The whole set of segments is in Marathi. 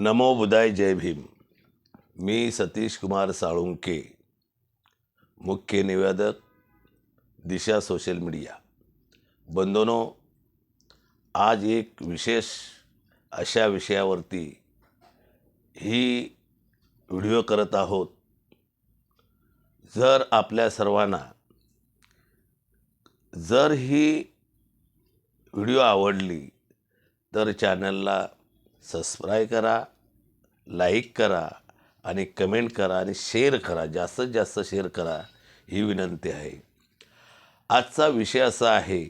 नमो बुधाय जय भीम. मी सतीश कुमार साळुंके मुख्य निवेदक दिशा सोशल मीडिया. बंधनो आज एक विशेष अशा विषयावरती ही व्हिडिओ करत आहोत. जर आपल्या सर्वांना जर ही व्हिडिओ आवडली तर चॅनलला सबस्क्राईब करा लाईक करा आणि कमेंट करा आणि शेअर करा. जास्तीत जास्त शेअर करा ही विनंती आहे. आजचा विषय असा आहे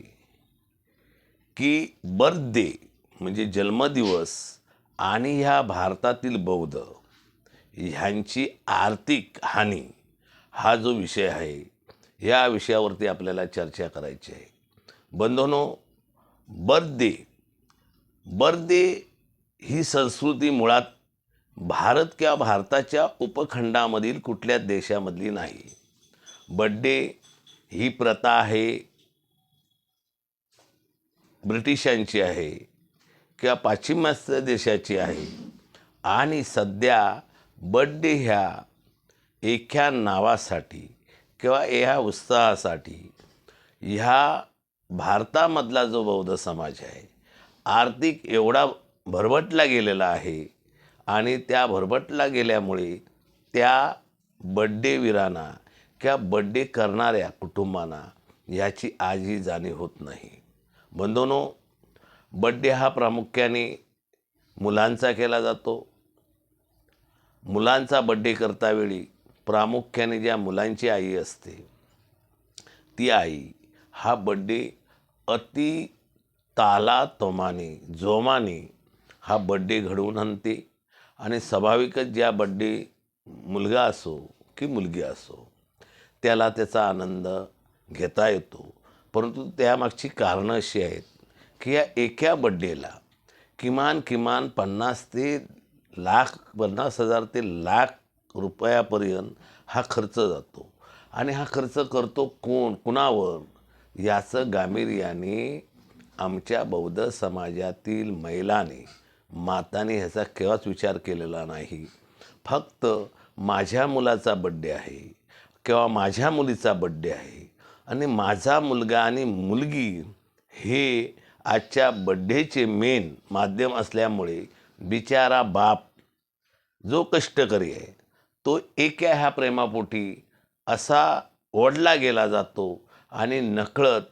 की बर्थडे म्हणजे जन्मदिवस आणि ह्या भारतातील बौद्ध ह्यांची आर्थिक हानी हा जो विषय आहे या विषयावरती आपल्याला चर्चा करायची आहे. बंधनो बर्थडे बर्थडे ही संस्कृती मुळात भारत किंवा भारताच्या उपखंडामधील कुठल्या देशामधली नाही. बड्डे ही प्रथा आहे. ब्रिटिशांची आहे किंवा पाश्चिमात्य देशाची आहे. आणि सध्या बड्डे ह्या एका नावासाठी किंवा ह्या उत्साहासाठी ह्या भारतामधला जो बौद्ध समाज आहे आर्थिक एवढा भरभटला गेलेला आहे. आणि त्या भरभटला गेल्यामुळे त्या बड्डेवीरांना किंवा बड्डे करणाऱ्या कुटुंबांना ह्याची आजही जाणीव होत नाही. बंधूनो बड्डे हा प्रामुख्याने मुलांचा केला जातो. मुलांचा बड्डे करतावेळी प्रामुख्याने ज्या मुलांची आई असते ती आई हा बड्डे अति ताला तोमाने जोमाने हा बड्डे घडवून आणते. आणि स्वाभाविकच ज्या बड्डे मुलगा असो की मुलगी असो त्याला त्याचा आनंद घेता येतो. परंतु त्यामागची कारणं अशी आहेत की या एका बड्डेला किमान किमान पन्नास ते लाख पन्नास हजार ते लाख रुपयापर्यंत हा खर्च जातो. आणि हा खर्च करतो कोण? कुणावर? याचं गांभीर्याने आमच्या बौद्ध समाजातील महिलाने. माताने ह्याचा केव्हाच विचार केलेला नाही. फक्त माझ्या मुलाचा बड्डे आहे किंवा माझ्या मुलीचा बड्डे आहे. आणि माझा मुलगा आणि मुलगी हे आजच्या बड्डेचे मेन माध्यम असल्यामुळे बिचारा बाप जो कष्टकरी आहे तो एका ह्या प्रेमापोटी असा ओढला गेला जातो आणि नकळत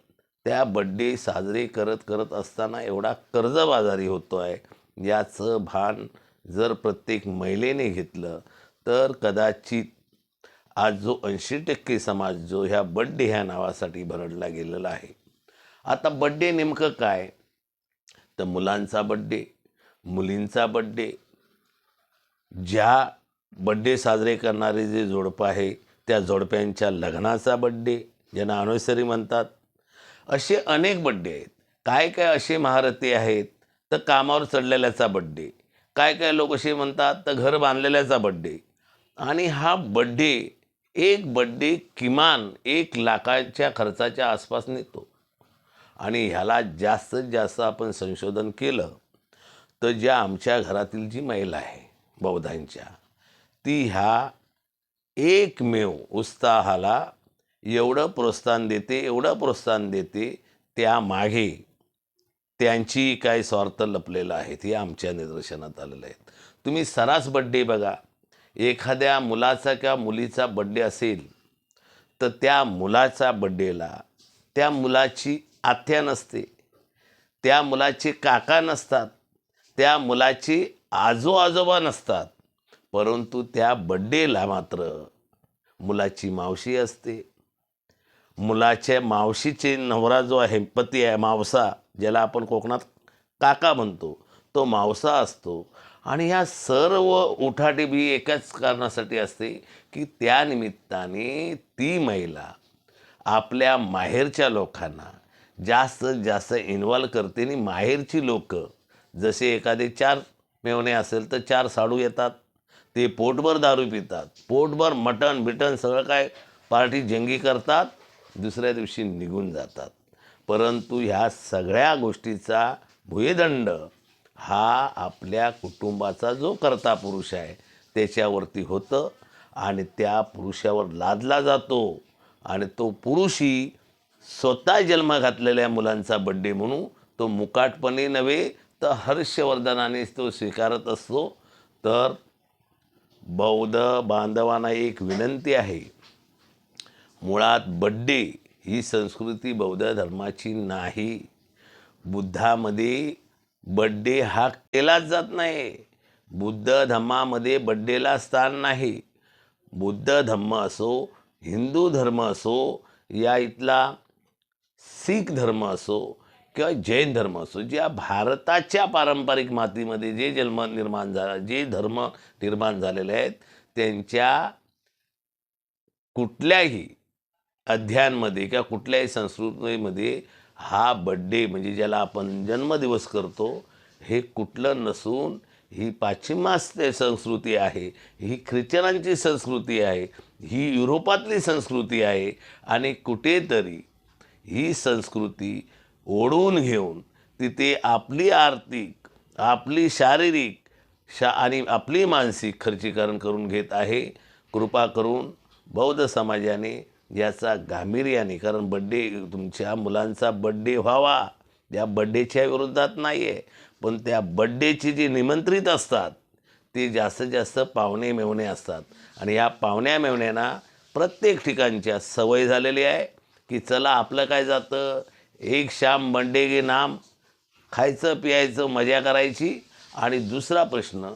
त्या बड्डे साजरे करत करत असताना एवढा कर्जबाजारी होतो आहे याचं भान जर प्रत्येक महिलेने घेतलं तर कदाचित आज जो ऐंशी टक्के समाज जो ह्या बड्डे ह्या नावासाठी भरडला गेलेला आहे. आता बड्डे नेमकं काय? तर मुलांचा बड्डे मुलींचा बड्डे ज्या बड्डे साजरे करणारे जे जोडपं आहे त्या जोडप्यांच्या लग्नाचा बड्डे ज्यांना अॅनिव्हर्सरी म्हणतात असे अनेक बड्डे आहेत. काय काय असे महारथी आहेत? तर कामावर चढलेल्याचा बड्डे काय काय लोक असे म्हणतात तर घर बांधलेल्याचा बड्डे आणि हा बड्डे एक बड्डे किमान एक लाखाच्या खर्चाच्या आसपास नेतो आणि ह्याला जास्तीत जास्त आपण संशोधन केलं तर ज्या आमच्या घरातील जी महिला आहे बौद्धांच्या ती ह्या एकमेव उत्साहाला एवढं प्रोत्साहन देते एवढं प्रोत्साहन देते त्यामागे त्यांची काय स्वार्थ लपलेलं आहेत हे आमच्या निदर्शनात आलेलं आहे तुम्ही सरास बड्डे बघा. एखाद्या मुलाचा किंवा मुलीचा बड्डे असेल तर त्या मुलाचा बड्डेला त्या मुलाची आत्या नसते. त्या मुलाचे काका नसतात. त्या मुलाचे आजो आजोबा नसतात. परंतु त्या बड्डेला मात्र मुलाची मावशी असते. मुलाच्या मावशीचे नवरा जो आहे पती आहे मावसा ज्याला आपण कोकणात काका म्हणतो तो मावसा असतो. आणि ह्या सर्व उठाटी बी एकाच कारणासाठी असते की त्या निमित्ताने ती महिला आपल्या माहेरच्या लोकांना जास्त जास्त इन्वॉल्व करते. आणि माहेरची लोक जसे एखादे चार मेवणे असेल तर चार साडू येतात ते पोटभर दारू पितात पोटभर मटण बिटन सगळं काय पार्टी जंगी करतात दुसऱ्या दिवशी निघून जातात. परंतु ह्या सगळ्या गोष्टीचा भुयदंड हा आपल्या कुटुंबाचा जो कर्ता पुरुष आहे त्याच्यावरती होतं आणि त्या पुरुषावर लादला जातो. आणि तो पुरुषही स्वतः जन्म घातलेल्या मुलांचा बड्डे म्हणून तो मुकाटपणे नव्हे तर हर्षवर्धनाने तो स्वीकारत असतो. तर बौद्ध बांधवांना एक विनंती आहे मुळात बड्डे ही संस्कृती बौद्ध धर्माची नाही. बुद्धामध्ये बड्डे हा केलाच जात नाही. बुद्ध धर्मामध्ये बड्डेला स्थान नाही. बुद्ध धर्म असो हिंदू धर्म असो या इथला शीख धर्म असो किंवा जैन धर्म असो ज्या भारताच्या पारंपरिक मातीमध्ये जे जन्म निर्माण झाला जे धर्म निर्माण झालेले आहेत त्यांच्या कुठल्याही अध्यायांमध्ये किंवा कुठल्याही संस्कृतीमध्ये हा बड्डे म्हणजे ज्याला आपण जन्मदिवस करतो हे कुठलं नसून ही पाश्चिमात्य संस्कृती आहे ही ख्रिश्चनांची संस्कृती आहे ही युरोपातली संस्कृती आहे आणि कुठेतरी ही संस्कृती ओढून घेऊन तिथे आपली आर्थिक आपली शारीरिक शा आणि आपली मानसिक खर्चीकरण करून घेत आहे. कृपा करून बौद्ध समाजाने याचा गांभीर्याने कारण बड्डे तुमच्या मुलांचा बड्डे व्हावा. या बड्डेच्या विरोधात नाही आहे पण त्या बड्डेची जी निमंत्रित असतात ते जास्तीत जास्त पाहुणे मेवणे असतात. आणि या पाहुण्या मेवण्यांना प्रत्येक ठिकाणच्या सवय झालेली आहे की चला आपलं काय जातं? एक शाम बंडे गे नाम खायचं प्यायचं मजा करायची. आणि दुसरा प्रश्न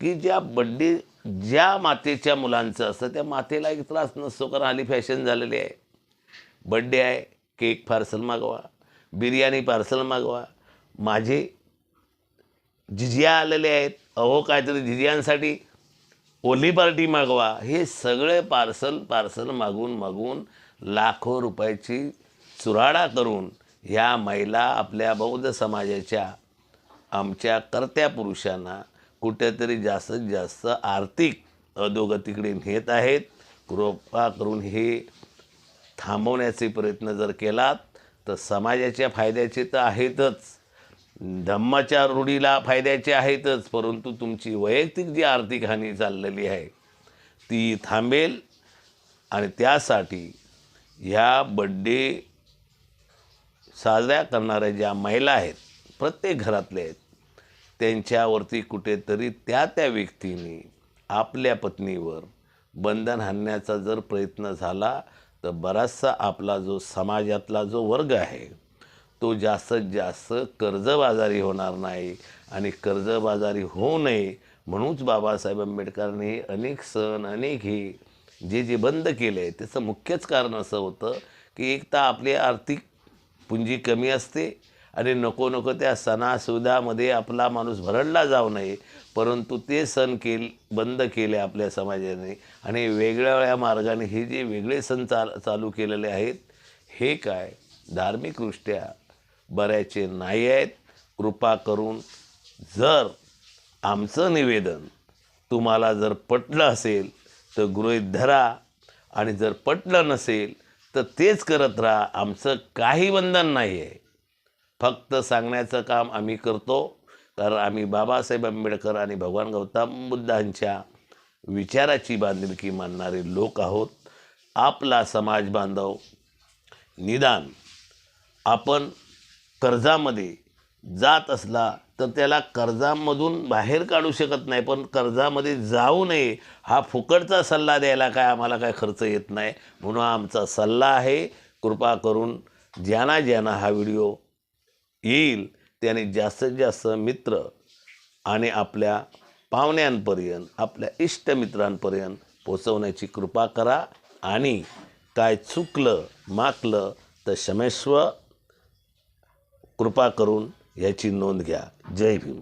की ज्या बड्डे ज्या मातेच्या मुलांचं असतं त्या मातेला एक त्रास नसतो कारण हल्ली फॅशन झालेली आहे. बड्डे आहे केक पार्सल मागवा बिर्याणी पार्सल मागवा. माझे जिजिया आलेले आहेत अहो काहीतरी जिजियांसाठी ओली पार्टी मागवा. हे सगळे पार्सल पार्सल मागून मागून लाखो रुपयाची चुराडा करून ह्या महिला आपल्या बौद्ध समाजाच्या आमच्या कर्त्या पुरुषांना कुठेतरी जास्तीत जास्त आर्थिक अधोगतीकडे नेत आहेत. कृपा करून हे थांबवण्याचे प्रयत्न जर केलात तर समाजाच्या फायद्याचे तर आहेतच. धम्माच्या रूढीला फायद्याचे आहेतच परंतु तुमची वैयक्तिक जी आर्थिक हानी चाललेली आहे ती थांबेल. आणि त्यासाठी ह्या बड्डे साजऱ्या करणाऱ्या ज्या महिला आहेत प्रत्येक घरातल्या आहेत त्यांच्यावरती कुठेतरी त्या त्या व्यक्तीने आपल्या पत्नीवर बंधन हाणण्याचा जर प्रयत्न झाला तर बराचसा आपला जो समाजातला जो वर्ग आहे तो जास्तीत जास्त कर्जबाजारी होणार नाही आणि कर्जबाजारी होऊ नये म्हणूनच बाबासाहेब आंबेडकरांनी अनेक सण अनेक हे जे जे बंद केले आहे त्याचं मुख्यच कारण असं होतं की एक तर आपली आर्थिक पुंजी कमी असते आणि नको नको त्या सणासुदामध्ये आपला माणूस भरडला जाऊ नये. परंतु ते सण केल बंद केले आपल्या समाजाने. आणि वेगळ्या वेगळ्या मार्गाने हे जे वेगळे सण चाल चालू केलेले आहेत हे काय? धार्मिकदृष्ट्या बऱ्याचे नाही आहेत. कृपा करून जर आमचं निवेदन तुम्हाला जर पटलं असेल तर गृहित धरा. आणि जर पटलं नसेल तर तेच करत राहा. आमचं काही बंधन नाही आहे फक्त सांगण्याचं काम आम्ही करतो. कारण आम्ही बाबासाहेब आंबेडकर आणि भगवान गौतम बुद्धांच्या विचाराची बांधिलकी मानणारे लोक आहोत. आपला समाज बांधव निदान आपण कर्जामध्ये जात असला तर त्याला कर्जामधून बाहेर काढू शकत नाही. पण कर्जामध्ये जाऊ नये हा फुकटचा सल्ला द्यायला काय आम्हाला काय खर्च येत नाही. म्हणून आमचा सल्ला आहे. कृपा करून ज्यांना ज्यांना हा व्हिडिओ येईल त्याने जास्तीत जास्त मित्र आणि आपल्या पाहुण्यांपर्यंत आपल्या इष्टमित्रांपर्यंत पोचवण्याची कृपा करा. आणि काय चुकलं माकलं तर क्षमेश्व कृपा करून याची नोंद घ्या. जय भीम.